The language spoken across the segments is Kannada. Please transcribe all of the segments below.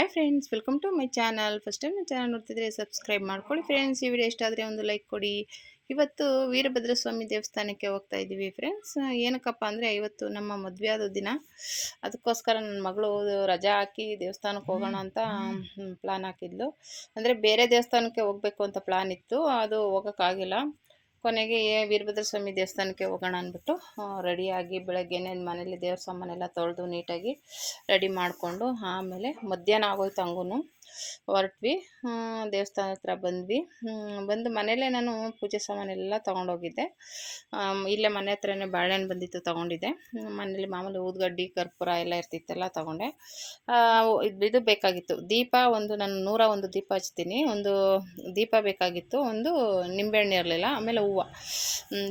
Hi friends welcome to my channel first time ನನ್ನ ಚಾನಲ್ ನೋಡ್ತಿದ್ರೆ ಸಬ್ಸ್ಕ್ರೈಬ್ ಮಾಡ್ಕೊಳ್ಳಿ ಫ್ರೆಂಡ್ಸ್ ಈ ವಿಡಿಯೋ ಇಷ್ಟ ಆದರೆ ಒಂದು ಲೈಕ್ ಕೊಡಿ. ಇವತ್ತು ವೀರಭದ್ರ ಸ್ವಾಮಿ ದೇವಸ್ಥಾನಕ್ಕೆ ಹೋಗ್ತಾ ಇದ್ದೀವಿ ಫ್ರೆಂಡ್ಸ್ ಏನಕ್ಕಪ್ಪ ಅಂದರೆ ಇವತ್ತು ನಮ್ಮ ಮದುವೆ ಆದ ದಿನ. ಅದಕ್ಕೋಸ್ಕರ ನನ್ನ ಮಗಳು ರಜಾ ಹಾಕಿ ದೇವಸ್ಥಾನಕ್ಕೆ ಹೋಗೋಣ ಅಂತ ಪ್ಲಾನ್ ಹಾಕಿದ್ಲು. ಅಂದರೆ ಬೇರೆ ದೇವಸ್ಥಾನಕ್ಕೆ ಹೋಗಬೇಕು ಅಂತ ಪ್ಲಾನ್ ಇತ್ತು. ಅದು ಹೋಗೋಕ್ಕಾಗಿಲ್ಲ. ಕೊನೆಗೆ ವೀರಭದ್ರ ಸ್ವಾಮಿ ದೇವಸ್ಥಾನಕ್ಕೆ ಹೋಗೋಣ ಅಂದ್ಬಿಟ್ಟು ರೆಡಿಯಾಗಿ ಬೆಳಗ್ಗೆನೇ ಮನೇಲಿ ದೇವ್ರ ಸಾಮಾನೆಲ್ಲ ತೊಳೆದು ನೀಟಾಗಿ ರೆಡಿ ಮಾಡಿಕೊಂಡು, ಆಮೇಲೆ ಮಧ್ಯಾಹ್ನ ಆಗೋಯ್ತು ಹಂಗೂ ಹೊರಟ್ವಿ. ದೇವಸ್ಥಾನ ಹತ್ರ ಬಂದ್ವಿ. ಬಂದು ಮನೇಲೇ ನಾನು ಪೂಜೆ ಸಾಮಾನೆಲ್ಲ ತೊಗೊಂಡೋಗಿದ್ದೆ. ಇಲ್ಲೇ ಮನೆ ಹತ್ರನೇ ಬಾಳೆಹಣ್ಣು ಬಂದಿತ್ತು ತೊಗೊಂಡಿದ್ದೆ. ಮನೇಲಿ ಮಾಮೂಲಿ ಊದ್ಗಡ್ಡಿ, ಕರ್ಪೂರ ಎಲ್ಲ ಇರ್ತಿತ್ತಲ್ಲ ತೊಗೊಂಡೆ. ಇದು ಬೇಕಾಗಿತ್ತು. ದೀಪ ಒಂದು ನಾನು ನೂರ ಒಂದು ದೀಪ ಹಚ್ತೀನಿ. ಒಂದು ದೀಪ ಬೇಕಾಗಿತ್ತು. ಒಂದು ನಿಂಬೆಹಣ್ಣು ಇರಲಿಲ್ಲ, ಆಮೇಲೆ ಹೂವು.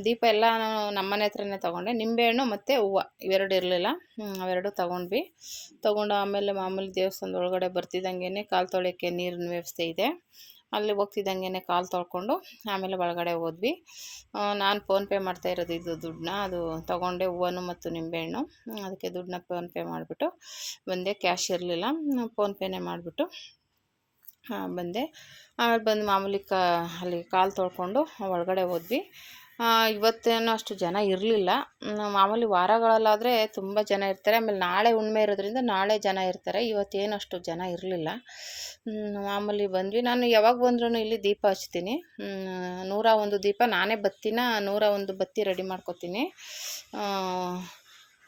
ದೀಪ ಎಲ್ಲ ನಾನು ನಮ್ಮನೆ ಹತ್ರನೇ ತೊಗೊಂಡೆ. ನಿಂಬೆಹಣ್ಣು ಮತ್ತು ಹೂವು, ಇವೆರಡು ಇರಲಿಲ್ಲ. ಅವೆರಡು ತೊಗೊಂಡ್ವಿ. ತೊಗೊಂಡು ಆಮೇಲೆ ಮಾಮೂಲಿ ದೇವಸ್ಥಾನದ ಒಳಗಡೆ ಬರ್ತಿದ್ದಂಗೆ ಕಾಲು ತೊಳೆಯೋಕ್ಕೆ ನೀರಿನ ವ್ಯವಸ್ಥೆ ಇದೆ. ಅಲ್ಲಿ ಹೋಗ್ತಿದ್ದಂಗೆ ಕಾಲು ತೊಳ್ಕೊಂಡು ಆಮೇಲೆ ಒಳಗಡೆ ಹೋದ್ವಿ. ನಾನು ಫೋನ್ಪೇ ಮಾಡ್ತಾ ಇರೋದು ಇದು ದುಡ್ಡನ್ನ. ಅದು ತೊಗೊಂಡೆ ಹೂವನ್ನು ಮತ್ತು ನಿಂಬೆಹಣ್ಣು. ಅದಕ್ಕೆ ದುಡ್ಡನ್ನ ಫೋನ್ಪೇ ಮಾಡಿಬಿಟ್ಟು ಬಂದೆ. ಕ್ಯಾಶ್ ಇರಲಿಲ್ಲ. ಫೋನ್ಪೇನೇ ಮಾಡಿಬಿಟ್ಟು ಬಂದೆ. ಆಮೇಲೆ ಬಂದು ಮಾಮೂಲಿ ಕಾ, ಅಲ್ಲಿ ಕಾಲು ತೊಳ್ಕೊಂಡು ಒಳಗಡೆ ಹೋದ್ವಿ. ಇವತ್ತೇನೋ ಅಷ್ಟು ಜನ ಇರಲಿಲ್ಲ. ಮಾಮೂಲಿ ವಾರಗಳಲ್ಲಾದರೆ ತುಂಬ ಜನ ಇರ್ತಾರೆ. ಆಮೇಲೆ ನಾಳೆ ಹುಣ್ಣಿಮೆ ಇರೋದ್ರಿಂದ ನಾಳೆ ಜನ ಇರ್ತಾರೆ. ಇವತ್ತೇನು ಅಷ್ಟು ಜನ ಇರಲಿಲ್ಲ. ಮಾಮೂಲಿ ಬಂದ್ವಿ. ನಾನು ಯಾವಾಗ ಬಂದ್ರೂ ಇಲ್ಲಿ ದೀಪ ಹಚ್ತೀನಿ. ನೂರ ಒಂದು ದೀಪ, ನಾನೇ ಬತ್ತಿನ ನೂರ ಒಂದು ಬತ್ತಿ ರೆಡಿ ಮಾಡ್ಕೊತೀನಿ.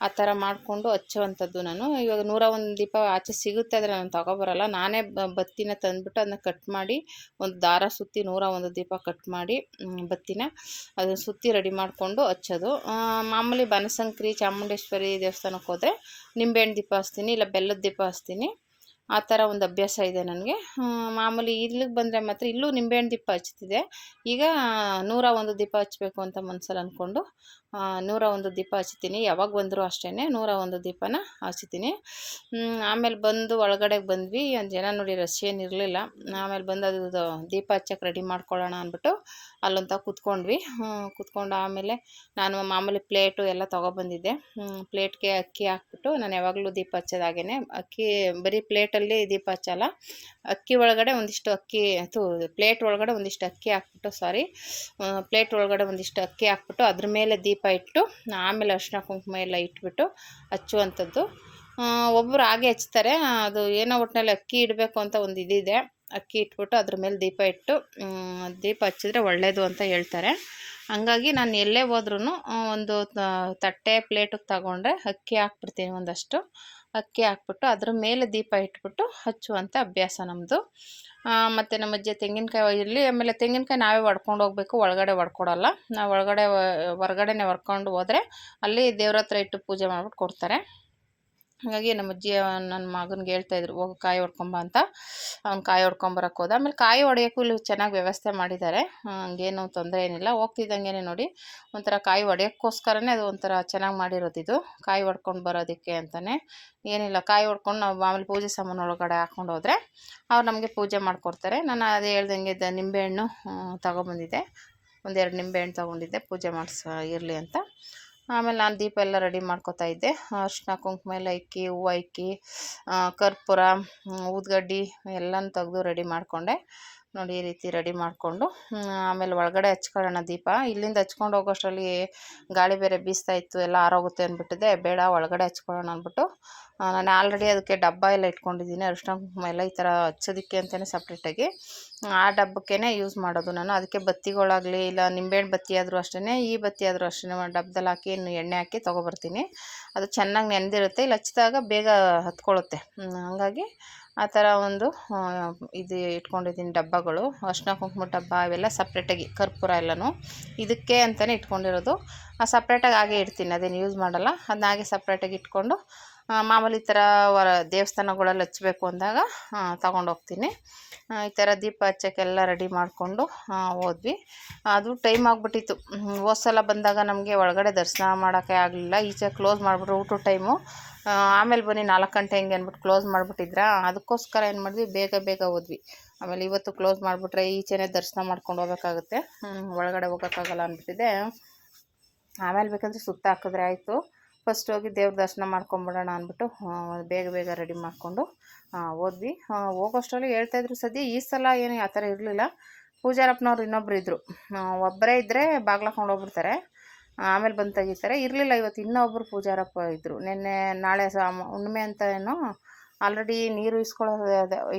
ಆ ಥರ ಮಾಡಿಕೊಂಡು ಹಚ್ಚುವಂಥದ್ದು ನಾನು. ಇವಾಗ ನೂರ ಒಂದು ದೀಪ ಆಚೆ ಸಿಗುತ್ತೆ ಆದರೆ ನಾನು ತಗೊಬರಲ್ಲ. ನಾನೇ ಬತ್ತಿನ ತಂದುಬಿಟ್ಟು ಅದನ್ನ ಕಟ್ ಮಾಡಿ ಒಂದು ದಾರ ಸುತ್ತಿ ನೂರ ಒಂದು ದೀಪ ಕಟ್ ಮಾಡಿ ಬತ್ತಿನ ಅದನ್ನು ಸುತ್ತಿ ರೆಡಿ ಮಾಡಿಕೊಂಡು ಹಚ್ಚೋದು. ಮಾಮೂಲಿ ಬನಸಂಕ್ರಿ, ಚಾಮುಂಡೇಶ್ವರಿ ದೇವಸ್ಥಾನಕ್ಕೆ ಹೋದರೆ ನಿಂಬೆಹಣ್ಣು ದೀಪ ಹಚ್ತೀನಿ, ಇಲ್ಲ ಬೆಲ್ಲದ ದೀಪ ಹಚ್ತೀನಿ. ಆ ಥರ ಒಂದು ಅಭ್ಯಾಸ ಇದೆ ನನಗೆ. ಮಾಮೂಲಿ ಇಲ್ಲಿಗೆ ಬಂದರೆ ಮಾತ್ರ ಇಲ್ಲೂ ನಿಂಬೆಹಣ್ಣು ದೀಪ ಹಚ್ತಿದೆ ಈಗ ನೂರ ಒಂದು ದೀಪ ಹಚ್ಚಬೇಕು ಅಂತ ಮನಸ್ಸಲ್ಲಿ ಅಂದ್ಕೊಂಡು ನೂರ ಒಂದು ದೀಪ ಹಚ್ತೀನಿ ಯಾವಾಗ ಬಂದರೂ ಅಷ್ಟೇ ನೂರ ಒಂದು ದೀಪನ ಹಚ್ತೀನಿ ಆಮೇಲೆ ಬಂದು ಒಳಗಡೆ ಬಂದ್ವಿ. ಜನ ನೋಡಿ ರಶ್ ಏನಿರಲಿಲ್ಲ ಆಮೇಲೆ ಬಂದು ಅದು ದೀಪ ಹಚ್ಚಕ್ಕೆ ರೆಡಿ ಮಾಡ್ಕೊಳ್ಳೋಣ ಅಂದ್ಬಿಟ್ಟು ಅಲ್ಲೊಂತ ಕೂತ್ಕೊಂಡ್ವಿ. ಕೂತ್ಕೊಂಡು ಆಮೇಲೆ ನಾನು ಮಾಮೂಲಿ ಪ್ಲೇಟು ಎಲ್ಲ ತೊಗೊಬಂದಿದ್ದೆ. ಪ್ಲೇಟ್ಗೆ ಅಕ್ಕಿ ಹಾಕ್ಬಿಟ್ಟು ನಾನು ಯಾವಾಗಲೂ ದೀಪ ಹಚ್ಚೋದಾಗೇ ಅಕ್ಕಿ ಬರೀ ಪ್ಲೇಟಲ್ಲಿ ದೀಪ ಹಚ್ಚಲ್ಲ. ಅಕ್ಕಿ ಒಳಗಡೆ ಒಂದಿಷ್ಟು ಅಕ್ಕಿ ತು ಪ್ಲೇಟ್ ಒಳಗಡೆ ಒಂದಿಷ್ಟು ಅಕ್ಕಿ ಹಾಕ್ಬಿಟ್ಟು ಸಾರಿ ಪ್ಲೇಟ್ ಒಳಗಡೆ ಒಂದಿಷ್ಟು ಅಕ್ಕಿ ಹಾಕ್ಬಿಟ್ಟು ಅದ್ರ ಮೇಲೆ ದೀಪ ದೀಪ ಇಟ್ಟು, ಆಮೇಲೆ ಅರ್ಶಿನ ಕುಂಕುಮ ಎಲ್ಲ ಇಟ್ಬಿಟ್ಟು ಹಚ್ಚುವಂಥದ್ದು. ಒಬ್ಬರು ಹಾಗೆ ಹಚ್ತಾರೆ. ಅದು ಏನೋ ಒಟ್ಟಿನಲ್ಲಿ ಅಕ್ಕಿ ಇಡಬೇಕು ಅಂತ ಒಂದು ಇದಿದೆ. ಅಕ್ಕಿ ಇಟ್ಬಿಟ್ಟು ಅದ್ರ ಮೇಲೆ ದೀಪ ಇಟ್ಟು ದೀಪ ಹಚ್ಚಿದ್ರೆ ಒಳ್ಳೆಯದು ಅಂತ ಹೇಳ್ತಾರೆ. ಹಂಗಾಗಿ ನಾನು ಎಲ್ಲೇ ಹೋದ್ರೂ ಒಂದು ತಟ್ಟೆ ಪ್ಲೇಟಿಗೆ ತಗೊಂಡ್ರೆ ಅಕ್ಕಿ ಹಾಕ್ಬಿಡ್ತೀನಿ ಒಂದಷ್ಟು. ಅಕ್ಕಿ ಹಾಕ್ಬಿಟ್ಟು ಅದ್ರ ಮೇಲೆ ದೀಪ ಇಟ್ಬಿಟ್ಟು ಹಚ್ಚುವಂಥ ಅಭ್ಯಾಸ ನಮ್ಮದು ಮತ್ತು ನಮ್ಮ ಅಜ್ಜಿ ತೆಂಗಿನಕಾಯಿ ಇರಲಿ ಆಮೇಲೆ ತೆಂಗಿನಕಾಯಿ ನಾವೇ ಒಡ್ಕೊಂಡು ಹೋಗ್ಬೇಕು, ಒಳಗಡೆ ಒಡ್ಕೊಡಲ್ಲ. ನಾವು ಒಳಗಡೆ, ಹೊರ್ಗಡೆನೆ ಹೊರ್ಕೊಂಡು ಹೋದರೆ ಅಲ್ಲಿ ದೇವ್ರ ಹತ್ರ ಇಟ್ಟು ಪೂಜೆ ಮಾಡ್ಬಿಟ್ಟು ಕೊಡ್ತಾರೆ. ಹಾಗಾಗಿ ನಮ್ಮ ಅಜ್ಜಿ ನನ್ನ ಮಗನಿಗೆ ಹೇಳ್ತಾಯಿದ್ರು ಹೋಗಿ ಕಾಯಿ ಹೊಡ್ಕೊಂಬ ಅಂತ. ಅವ್ನು ಕಾಯಿ ಹೊಡ್ಕೊಂಬರಕ್ಕೆ ಹೋದ. ಆಮೇಲೆ ಕಾಯಿ ಹೊಡೆಯೋಕ್ಕೂ ಇಲ್ಲಿ ಚೆನ್ನಾಗಿ ವ್ಯವಸ್ಥೆ ಮಾಡಿದ್ದಾರೆ ಹಂಗೇನು ತೊಂದರೆ ಏನಿಲ್ಲ. ಹೋಗ್ತಿದ್ದಂಗೆ ನೋಡಿ, ಒಂಥರ ಕಾಯಿ ಹೊಡೆಯೋಕ್ಕೋಸ್ಕರನೇ ಅದು ಒಂಥರ ಚೆನ್ನಾಗಿ ಮಾಡಿರೋದು ಇದು. ಕಾಯಿ ಹೊಡ್ಕೊಂಡು ಬರೋದಕ್ಕೆ ಅಂತಲೇ ಏನಿಲ್ಲ, ಕಾಯಿ ಹೊಡ್ಕೊಂಡು ನಾವು ಆಮೇಲೆ ಪೂಜೆ ಸಾಮಾನು ಒಳಗಡೆ ಹಾಕ್ಕೊಂಡು ಹೋದರೆ ಅವ್ರು ನಮಗೆ ಪೂಜೆ ಮಾಡಿಕೊಡ್ತಾರೆ. ನಾನು ಅದು ಹೇಳ್ದಂಗೆ ನಿಂಬೆಹಣ್ಣು ತಗೊಬಂದಿದ್ದೆ. ಒಂದೆರಡು ನಿಂಬೆಹಣ್ಣು ತೊಗೊಂಡಿದ್ದೆ, ಪೂಜೆ ಮಾಡಿಸ ಇರಲಿ ಅಂತ. ಆಮೇಲೆ ನಾನು ದೀಪ ಎಲ್ಲ ರೆಡಿ ಮಾಡ್ಕೊತಾ ಇದ್ದೆ. ಅರ್ಶಿನ ಕುಂಕುಮ ಎಲ್ಲ ಇಕ್ಕಿ, ಹೂವು ಇಕ್ಕಿ ಕರ್ಪೂರ ಊದ್ಗಡ್ಡಿ ಎಲ್ಲನೂ ತೆಗೆದು ರೆಡಿ ಮಾಡಿಕೊಂಡೆ. ನೋಡಿ ಈ ರೀತಿ ರೆಡಿ ಮಾಡಿಕೊಂಡು ಆಮೇಲೆ ಒಳಗಡೆ ಹಚ್ಕೊಳ್ಳೋಣ ದೀಪ. ಇಲ್ಲಿಂದ ಹಚ್ಕೊಂಡು ಹೋಗೋಷ್ಟರಲ್ಲಿ ಗಾಳಿ ಬೇರೆ ಬೀಸ್ತಾ ಇತ್ತು, ಎಲ್ಲ ಆರೋಗುತ್ತೆ ಅಂದ್ಬಿಟ್ಟಿದೆ. ಬೇಡ, ಒಳಗಡೆ ಹಚ್ಕೊಳ್ಳೋಣ ಅಂದ್ಬಿಟ್ಟು ನಾನು ಆಲ್ರೆಡಿ ಅದಕ್ಕೆ ಡಬ್ಬ ಎಲ್ಲ ಇಟ್ಕೊಂಡಿದ್ದೀನಿ. ಅರಿಶಿನ ಕುಂಕುಮ ಎಲ್ಲ ಈ ಥರ ಹಚ್ಚೋದಕ್ಕೆ ಅಂತಲೇ ಸಪ್ರೇಟಾಗಿ ಆ ಡಬ್ಬಕ್ಕೇ ಯೂಸ್ ಮಾಡೋದು ನಾನು. ಅದಕ್ಕೆ ಬತ್ತಿಗಳಾಗಲಿ, ಇಲ್ಲ ನಿಂಬೆಹಣ್ಣು ಬತ್ತಿ ಆದರೂ ಅಷ್ಟೇ ಈ ಬತ್ತಿ ಆದರೂ ಅಷ್ಟೇ ಡಬ್ಬದಲ್ಲಿ ಹಾಕಿ ಎಣ್ಣೆ ಹಾಕಿ ತೊಗೊಬರ್ತೀನಿ. ಅದು ಚೆನ್ನಾಗಿ ನೆನೆದಿರುತ್ತೆ, ಇಲ್ಲಿ ಹಚ್ಚಿದಾಗ ಬೇಗ ಹತ್ಕೊಳ್ಳುತ್ತೆ. ಹಾಗಾಗಿ ಆ ಥರ ಒಂದು ಇದು ಇಟ್ಕೊಂಡಿದ್ದೀನಿ ಡಬ್ಬಗಳು. ಅರ್ಶಿನ ಕುಂಕುಮ ಡಬ್ಬ ಅವೆಲ್ಲ ಸಪ್ರೇಟಾಗಿ ಕರ್ಪೂರ ಎಲ್ಲನೂ. ಇದಕ್ಕೆ ಅಂತಲೇ ಇಟ್ಕೊಂಡಿರೋದು. ಆ ಸಪ್ರೇಟಾಗಿ ಹಾಗೆ ಇಡ್ತೀನಿ. ಅದೇನು ಯೂಸ್ ಮಾಡಲ್ಲ. ಅದನ್ನ ಹಾಗೆ ಸಪ್ರೇಟಾಗಿ ಇಟ್ಕೊಂಡು ಮಾಮೂಲಿ ಈ ಥರ ವರ ದೇವಸ್ಥಾನಗಳಲ್ಲಿ ಹಚ್ಚಬೇಕು ಅಂದಾಗ ಹೋಗ್ತೀನಿ ಈ ಥರ ದೀಪ ಹಚ್ಚೋಕ್ಕೆಲ್ಲ ರೆಡಿ ಮಾಡಿಕೊಂಡು ಹೋದ್ವಿ. ಅದು ಟೈಮ್ ಆಗಿಬಿಟ್ಟಿತ್ತು. ಹೋದ ಬಂದಾಗ ನಮಗೆ ಒಳಗಡೆ ದರ್ಶನ ಮಾಡೋಕ್ಕೆ ಆಗಲಿಲ್ಲ. ಈಚೆ ಕ್ಲೋಸ್ ಮಾಡಿಬಿಟ್ರು ಊಟ ಟೈಮು ಆಮೇಲೆ ಬನ್ನಿ ನಾಲ್ಕು ಗಂಟೆ ಹಿಂಗೆ ಅಂದ್ಬಿಟ್ಟು ಕ್ಲೋಸ್ ಮಾಡಿಬಿಟ್ಟಿದ್ರಾ. ಅದಕ್ಕೋಸ್ಕರ ಏನು ಮಾಡಿದ್ವಿ, ಬೇಗ ಬೇಗ ಹೋದ್ವಿ. ಆಮೇಲೆ ಇವತ್ತು ಕ್ಲೋಸ್ ಮಾಡಿಬಿಟ್ರೆ ಈಚೆನೇ ದರ್ಶನ ಮಾಡ್ಕೊಂಡು ಹೋಗೋಕ್ಕಾಗುತ್ತೆ ಒಳಗಡೆ ಹೋಗೋಕ್ಕಾಗಲ್ಲ ಅಂದ್ಬಿಟ್ಟಿದೆ. ಆಮೇಲೆ ಬೇಕಂದ್ರೆ ಸುತ್ತ ಹಾಕಿದ್ರೆ ಆಯಿತು. ಫಸ್ಟ್ ಹೋಗಿ ದೇವ್ರ ದರ್ಶನ ಮಾಡ್ಕೊಂಬಿಡೋಣ ಅಂದ್ಬಿಟ್ಟು ಬೇಗ ಬೇಗ ರೆಡಿ ಮಾಡಿಕೊಂಡು ಹೋದ್ವಿ. ಹೋಗೋಷ್ಟರಲ್ಲಿ ಹೇಳ್ತಾಯಿದ್ರು ಸದ್ಯ ಈ ಸಲ ಏನು ಆ ಥರ ಇರಲಿಲ್ಲ. ಪೂಜಾರಪ್ಪನವ್ರು ಇನ್ನೊಬ್ರು ಇದ್ದರು ಒಬ್ಬರೇ ಇದ್ದರೆ ಬಾಗ್ಲಾಕೊಂಡು ಹೋಗ್ಬಿಡ್ತಾರೆ. ಆಮೇಲೆ ಬಂದು ತೆಗಿತಾರೆ. ಇರಲಿಲ್ಲ ಇವತ್ತು ಇನ್ನೊಬ್ಬರು ಪೂಜಾರಪ್ಪ ಇದ್ದರು ನಿನ್ನೆ, ನಾಳೆ ಸಾಮ ಹುಣ್ಣಿಮೆ ಅಂತ ಏನೋ ಆಲ್ರೆಡಿ ನೀರು ಇಸ್ಕೊಳ್ಳೋ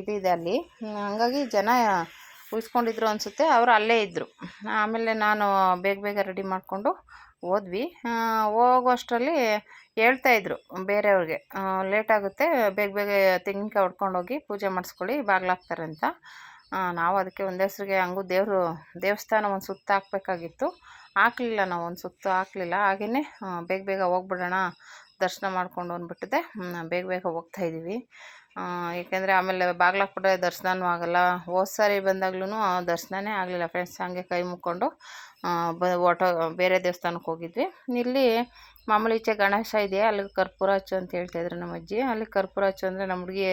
ಇದಿದೆ ಅಲ್ಲಿ. ಹಂಗಾಗಿ ಜನ ಉಯಿಸ್ಕೊಂಡಿದ್ರು ಅನಿಸುತ್ತೆ. ಅವರು ಅಲ್ಲೇ ಇದ್ದರು ಆಮೇಲೆ ನಾನು ಬೇಗ ಬೇಗ ರೆಡಿ ಮಾಡಿಕೊಂಡು ಹೋದ್ವಿ. ಹೋಗುವಷ್ಟರಲ್ಲಿ ಹೇಳ್ತಾಯಿದ್ರು ಬೇರೆಯವ್ರಿಗೆ ಲೇಟಾಗುತ್ತೆ ಬೇಗ ಬೇಗ ತೆಂಗಿನಕಾಯಿ ಹೊಡ್ಕೊಂಡೋಗಿ ಪೂಜೆ ಮಾಡಿಸ್ಕೊಳ್ಳಿ, ಬಾಗ್ಲಾಗ್ತಾರೆ ಅಂತ. ನಾವು ಅದಕ್ಕೆ ಒಂದು ಹೆಸ್ರಿಗೆ ಹಂಗೂ ದೇವರು, ದೇವಸ್ಥಾನ ಒಂದು ಸುತ್ತ ಹಾಕ್ಬೇಕಾಗಿತ್ತು. ಹಾಕ್ಲಿಲ್ಲ ನಾವು, ಒಂದು ಸುತ್ತು ಹಾಕ್ಲಿಲ್ಲ. ಹಾಗೆಯೇ ಬೇಗ ಬೇಗ ಹೋಗ್ಬಿಡೋಣ ದರ್ಶನ ಮಾಡ್ಕೊಂಡು ಅಂದ್ಬಿಟ್ಟಿದೆ ಬೇಗ ಬೇಗ ಹೋಗ್ತಾ ಇದ್ದೀವಿ ಏಕೆಂದರೆ ಆಮೇಲೆ ಬಾಗ್ಲಾಕ್ಬಿಟ್ರೆ ದರ್ಶನವೂ ಆಗಲ್ಲ. ಹೋದ ಸಾರಿ ಬಂದಾಗ್ಲೂ ದರ್ಶನವೇ ಆಗಲಿಲ್ಲ ಫ್ರೆಂಡ್ಸ್ ಹಾಗೆ ಕೈ ಮುಕ್ಕೊಂಡು ಬ ಆಟೋ ಬೇರೆ ದೇವಸ್ಥಾನಕ್ಕೆ ಹೋಗಿದ್ವಿ. ಇಲ್ಲಿ ಮಾಮೂಲಿ ಈಚೆ ಗಣೇಶ ಇದೆಯಾ ಅಲ್ಲಿ ಕರ್ಪೂರ ಹಚ್ಚು ಅಂತ ಹೇಳ್ತಾಯಿದ್ರು ನಮ್ಮ ಅಜ್ಜಿ. ಅಲ್ಲಿ ಕರ್ಪೂರ ಹಚ್ಚು ಅಂದರೆ ನಮ್ಮ ಹುಡುಗಿ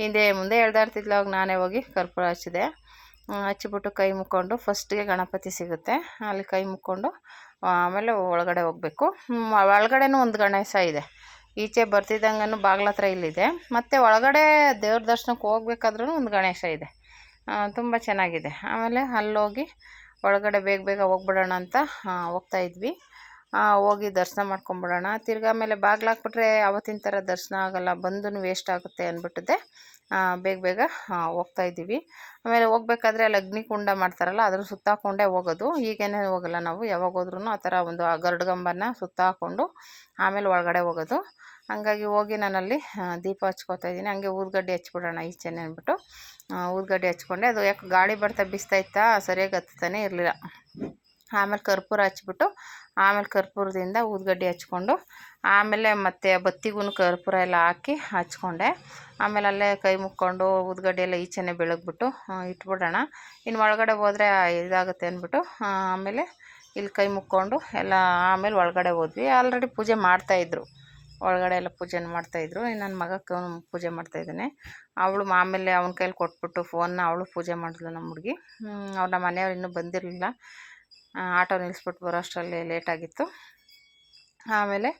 ಹಿಂದೆ ಮುಂದೆ ಎಳ್ದಾಡ್ತಿದ್ಲು ಅವಾಗ ನಾನೇ ಹೋಗಿ ಕರ್ಪೂರ ಹಚ್ಚಿದೆ. ಹಚ್ಚಿಬಿಟ್ಟು ಕೈ ಮುಕ್ಕೊಂಡು ಫಸ್ಟಿಗೆ ಗಣಪತಿ ಸಿಗುತ್ತೆ. ಅಲ್ಲಿ ಕೈ ಮುಕ್ಕೊಂಡು ಆಮೇಲೆ ಒಳಗಡೆ ಹೋಗಬೇಕು. ಒಳಗಡೆನೂ ಒಂದು ಗಣೇಶ ಇದೆ. ಈಚೆ ಬರ್ತಿದ್ದಂಗೂ ಬಾಗ್ಲ ಹತ್ರ ಇಲ್ಲಿದೆ. ಮತ್ತು ಒಳಗಡೆ ದೇವ್ರ ದರ್ಶನಕ್ಕೆ ಹೋಗ್ಬೇಕಾದ್ರೂ ಒಂದು ಗಣೇಶ ಇದೆ. ತುಂಬ ಚೆನ್ನಾಗಿದೆ. ಆಮೇಲೆ ಅಲ್ಲೋಗಿ ಒಳಗಡೆ ಬೇಗ ಬೇಗ ಹೋಗ್ಬಿಡೋಣ ಅಂತ ಹೋಗ್ತಾ ಇದ್ವಿ. ಹೋಗಿ ದರ್ಶನ ಮಾಡ್ಕೊಂಬಿಡೋಣ. ತಿರ್ಗಿ ಆಮೇಲೆ ಬಾಗ್ಲಾಕ್ಬಿಟ್ರೆ ಅವತ್ತಿನ ಥರ ದರ್ಶನ ಆಗೋಲ್ಲ ಬಂದು ವೇಸ್ಟ್ ಆಗುತ್ತೆ ಅಂದ್ಬಿಟ್ಟಿದೆ ಬೇಗ ಬೇಗ ಹೋಗ್ತಾ ಇದ್ದೀವಿ. ಆಮೇಲೆ ಹೋಗ್ಬೇಕಾದ್ರೆ ಅಲ್ಲಿ ಅಗ್ನಿಕುಂಡ ಮಾಡ್ತಾರಲ್ಲ, ಅದ್ರ ಸುತ್ತಾಕೊಂಡೇ ಹೋಗೋದು. ಈಗೇನೇ ಹೋಗಲ್ಲ ನಾವು, ಯಾವಾಗ ಹೋದ್ರೂ ಆ ಥರ ಒಂದು ಗರುಡ್ಗಂಬನ ಸುತ್ತ ಹಾಕ್ಕೊಂಡು ಆಮೇಲೆ ಒಳಗಡೆ ಹೋಗೋದು. ಹಂಗಾಗಿ ಹೋಗಿ ನಾನಲ್ಲಿ ದೀಪ ಹಚ್ಕೋತಾ ಇದ್ದೀನಿ. ಹಂಗೆ ಊದ್ಗಡ್ಡೆ ಹಚ್ಬಿಡೋಣ ಈಚೆನೆ ಅಂದ್ಬಿಟ್ಟು ಊದ್ಗಡ್ಡೆ ಹಚ್ಕೊಂಡೆ. ಅದು ಯಾಕೆ ಗಾಳಿ ಬರ್ತಾ ಬಿಸ್ತಾ ಇತ್ತಾ, ಸರಿಯಾಗಿ ಹತ್ತಾನೆ ಇರಲಿಲ್ಲ. ಆಮೇಲೆ ಕರ್ಪೂರ ಹಚ್ಬಿಟ್ಟು, ಆಮೇಲೆ ಕರ್ಪೂರದಿಂದ ಉದ್ಗಡ್ಡೆ ಹಚ್ಕೊಂಡು, ಆಮೇಲೆ ಮತ್ತೆ ಬತ್ತಿಗೂ ಕರ್ಪೂರ ಎಲ್ಲ ಹಾಕಿ ಹಚ್ಕೊಂಡೆ. ಆಮೇಲೆ ಅಲ್ಲೇ ಕೈ ಮುಕ್ಕೊಂಡು ಉದ್ಗಡ್ಡೆ ಎಲ್ಲ ಈಚೆನೆ ಬೆಳಗ್ಬಿಟ್ಟು ಇಟ್ಬಿಡೋಣ. ಇನ್ನು ಒಳಗಡೆ ಹೋದರೆ ಇದಾಗುತ್ತೆ ಅಂದ್ಬಿಟ್ಟು ಆಮೇಲೆ ಇಲ್ಲಿ ಕೈ ಮುಕ್ಕೊಂಡು ಎಲ್ಲ ಆಮೇಲೆ ಒಳಗಡೆ ಹೋದ್ವಿ. ಆಲ್ರೆಡಿ ಪೂಜೆ ಮಾಡ್ತಾಯಿದ್ರು ಒಳಗಡೆ ಎಲ್ಲ ಪೂಜೆನ ಮಾಡ್ತಾಯಿದ್ರು ಇನ್ನು ನನ್ನ ಮಗಕ್ಕೆ ಪೂಜೆ ಮಾಡ್ತಾಯಿದ್ದಾನೆ ಅವಳು ಆಮೇಲೆ ಅವನ ಕೈಲಿ ಕೊಟ್ಬಿಟ್ಟು ಫೋನ್ನ ಅವಳು ಪೂಜೆ ಮಾಡಿದ್ಲು ನಮ್ಮ ಹುಡುಗಿ. ಅವ್ರು ನಮ್ಮ ಮನೆಯವ್ರು ಇನ್ನೂ ಬಂದಿರಲಿಲ್ಲ. ಆಟೋ ನಿಲ್ಲಿಸ್ಬಿಟ್ಟು ಬರೋ ಅಷ್ಟರಲ್ಲಿ ಲೇಟಾಗಿತ್ತು ಆಮೇಲೆ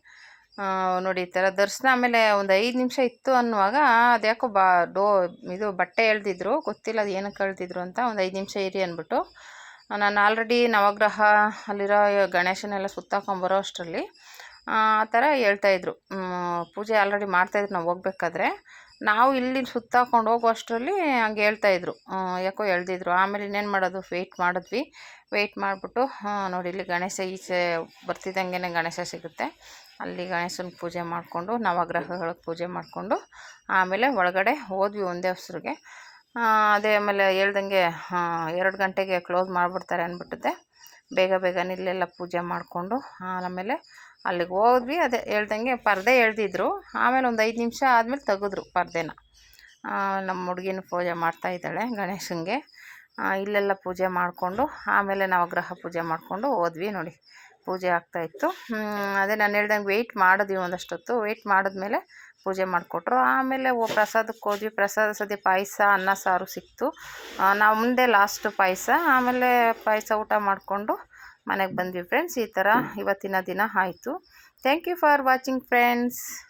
ನೋಡಿ ಈ ಥರ ದರ್ಶನ, ಆಮೇಲೆ ಒಂದು ಐದು ನಿಮಿಷ ಇತ್ತು ಅನ್ನುವಾಗ ಅದ್ಯಾಕೋ ಬಾ, ಡೋ, ಇದು ಬಟ್ಟೆ ಎಳ್ದಿದ್ರು, ಗೊತ್ತಿಲ್ಲ ಅದು ಏನಕ್ಕೆ ಎಳ್ದಿದ್ರು ಅಂತ ಒಂದು ಐದು ನಿಮಿಷ ಇರಿ ಅಂದ್ಬಿಟ್ಟು, ನಾನು ಆಲ್ರೆಡಿ ನವಗ್ರಹ ಅಲ್ಲಿರೋ ಗಣೇಶನೆಲ್ಲ ಸುತ್ತಾಕೊಂಬರೋ ಅಷ್ಟರಲ್ಲಿ, ಆ ಥರ ಹೇಳ್ತಾಯಿದ್ರು ಪೂಜೆ ಆಲ್ರೆಡಿ ಮಾಡ್ತಾಯಿದ್ರು ನಾವು ಹೋಗ್ಬೇಕಾದ್ರೆ. ನಾವು ಇಲ್ಲಿ ಸುತ್ತಾಕೊಂಡು ಹೋಗೋ ಅಷ್ಟರಲ್ಲಿ ಹಂಗೆ ಹೇಳ್ತಾಯಿದ್ರು ಯಾಕೋ ಎಳ್ದಿದ್ರು. ಆಮೇಲೆ ಇನ್ನೇನು ಮಾಡೋದು? ವೆಯ್ಟ್ ಮಾಡಿದ್ವಿ. ವೆಯ್ಟ್ ಮಾಡಿಬಿಟ್ಟು ನೋಡಿ ಇಲ್ಲಿ ಗಣೇಶ ಈಚೆ ಬರ್ತಿದ್ದಂಗೆ ಗಣೇಶ ಸಿಗುತ್ತೆ. ಅಲ್ಲಿ ಗಣೇಶನ ಪೂಜೆ ಮಾಡಿಕೊಂಡು ನವಗ್ರಹಗಳ ಪೂಜೆ ಮಾಡಿಕೊಂಡು, ಆಮೇಲೆ ಒಳಗಡೆ ಹೋದ್ವಿ ಒಂದೇ ಹಸ್ರಿಗೆ. ಅದೇ ಆಮೇಲೆ ಹೇಳ್ದಂಗೆ ಎರಡು ಗಂಟೆಗೆ ಕ್ಲೋಸ್ ಮಾಡಿಬಿಡ್ತಾರೆ ಅಂದ್ಬಿಟ್ಟಿದ್ದೆ. ಬೇಗ ಬೇಗನೆ ಇಲ್ಲೆಲ್ಲ ಪೂಜೆ ಮಾಡಿಕೊಂಡು, ಆಮೇಲೆ ಅಲ್ಲಿಗೆ ಹೋದ್ವಿ, ಅದೇ ಹೇಳ್ದಂಗೆ ಪರದೆ ಎಳ್ದಿದ್ರು. ಆಮೇಲೆ ಒಂದು ಐದು ನಿಮಿಷ ಆದಮೇಲೆ ತೆಗೆದ್ರು ಪರದೆನ. ನಮ್ಮ ಹುಡುಗಿನ ಪೂಜೆ ಮಾಡ್ತಾ ಇದ್ದಾಳೆ ಗಣೇಶನಿಗೆ. ಇಲ್ಲೆಲ್ಲ ಪೂಜೆ ಮಾಡಿಕೊಂಡು, ಆಮೇಲೆ ನವಗ್ರಹ ಪೂಜೆ ಮಾಡಿಕೊಂಡು ಹೋದ್ವಿ ನೋಡಿ. ಪೂಜೆ ಆಗ್ತಾಯಿತ್ತು ಅದೇ ನಾನು ಹೇಳ್ದಂಗೆ ವೆಯ್ಟ್ ಮಾಡಿದ್ವಿ ಒಂದಷ್ಟೊತ್ತು. ವೆಯ್ಟ್ ಮಾಡಿದ್ಮೇಲೆ ಪೂಜೆ ಮಾಡಿಕೊಟ್ರು. ಆಮೇಲೆ ಓ, ಪ್ರಸಾದಕ್ಕೆ ಹೋದ್ವಿ. ಪ್ರಸಾದ ಸದ್ಯ ಪಾಯಸ, ಅನ್ನ, ಸಾರು ಸಿಕ್ತು. ನಾವು ಮುಂದೆ ಲಾಸ್ಟ್ ಪಾಯಸ, ಆಮೇಲೆ ಪಾಯಸ ಊಟ ಮಾಡಿಕೊಂಡು ಮನೆಗೆ ಬಂದ್ವಿ ಫ್ರೆಂಡ್ಸ್ ಈ ಥರ ಇವತ್ತಿನ ದಿನ ಆಯಿತು. Thank you for watching friends